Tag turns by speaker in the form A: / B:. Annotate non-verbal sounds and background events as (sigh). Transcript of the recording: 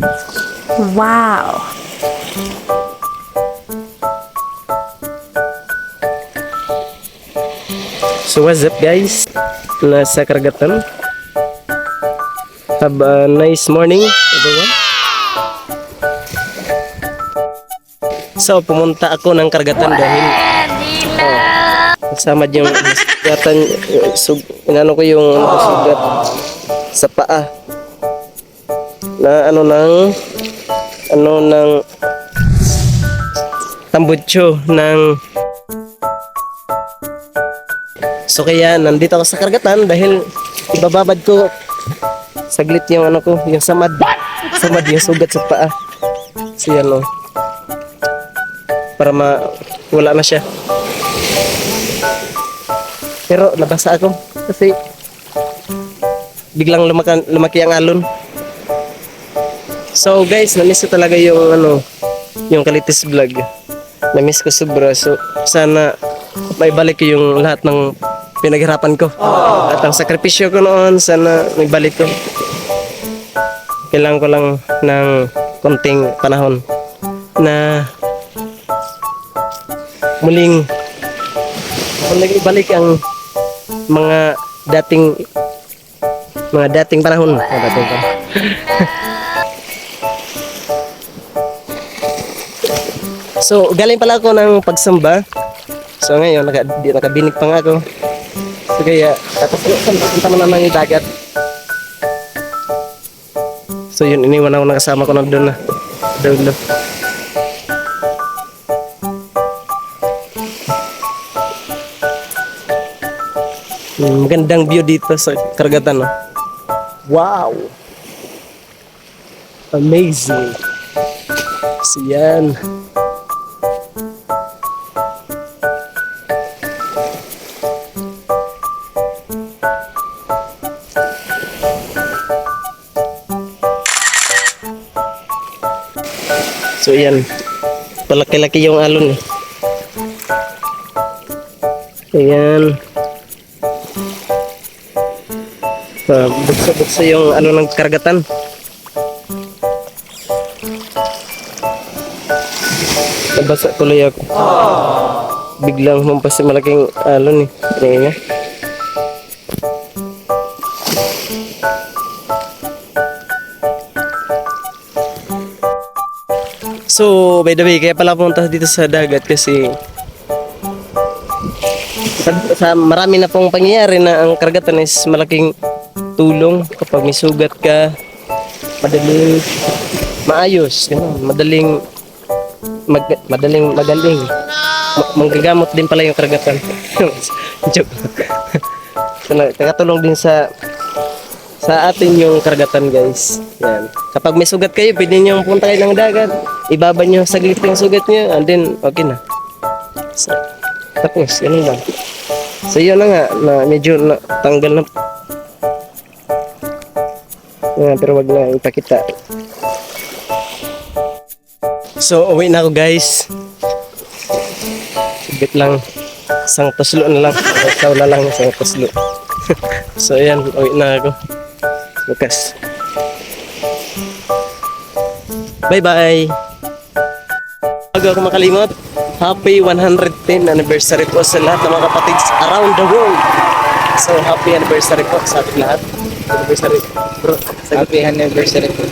A: Wow!
B: So what's up guys? Nasa karagatan. Have a nice morning everyone. So pumunta ako ng karagatan dahil oh, kasama yung (laughs) sugatan sug, inano ko yung sugat sa paa na ano ng ano ng tambutso ng So kaya nandito ako sa karagatan dahil ibababad ko saglit yung ano ko, yung samad. Samad yung sugat sa paa. So yan o. Para ma wala na siya. Pero nabasa ako kasi biglang lumaki, lumaki ang alon. So guys, na-miss ko talaga yung ano, yung Kalitis vlog. Na-miss ko sobra. So sana may balik ko yung lahat ng pinaghirapan ko. At ang sakripisyo ko noon, sana may balik ko. Kailangan ko lang ng konting panahon na muling muling ibalik ang mga dating mga dating panahon. Mga dating panahon. (laughs) so, galing pala ako ng pagsamba. So ngayon, naka, di, nakabinig pa nga ako. So kaya, tapos punta mo naman yung dagat. So yun, iniwan ako nakasama ko na doon na. Doon na. Hmm, magandang view dito sa karagatan. No? Wow! Amazing! So yan. So yan. Palaki-laki yung alon eh. Ayan. Uh, buksa-buksa yung ano ng karagatan. Nabasa tuloy ako. Biglang humampas sa malaking alon eh. Tingnan niya. So, by the way, kaya pala pumunta dito sa dagat kasi sa, marami na pong pangyayari na ang karagatan is malaking tulong kapag may sugat ka, madaling maayos, ganun, madaling mag, madaling magaling. Ma- manggagamot din pala yung karagatan. (laughs) Joke. (laughs) so, nakatulong din sa sa atin yung karagatan guys. Yan. Kapag may sugat kayo, pwede nyo punta kayo ng dagat. Ibaba nyo saglit yung sugat nyo and then okay na. So, tapos, ganun lang. So yun na nga, na medyo na, tanggal na. Yan, pero wag na ipakita. So, uwi na ako guys. Saglit lang. Isang tuslo na lang. Ikaw na lang isang tuslo. (laughs) so, ayan, uwi na ako. Bukas. Bye-bye! Bago ako makalimot, happy 110 anniversary po sa lahat ng mga kapatid around the world. So, happy anniversary po sa ating lahat. Anniversary, bro. Happy anniversary po.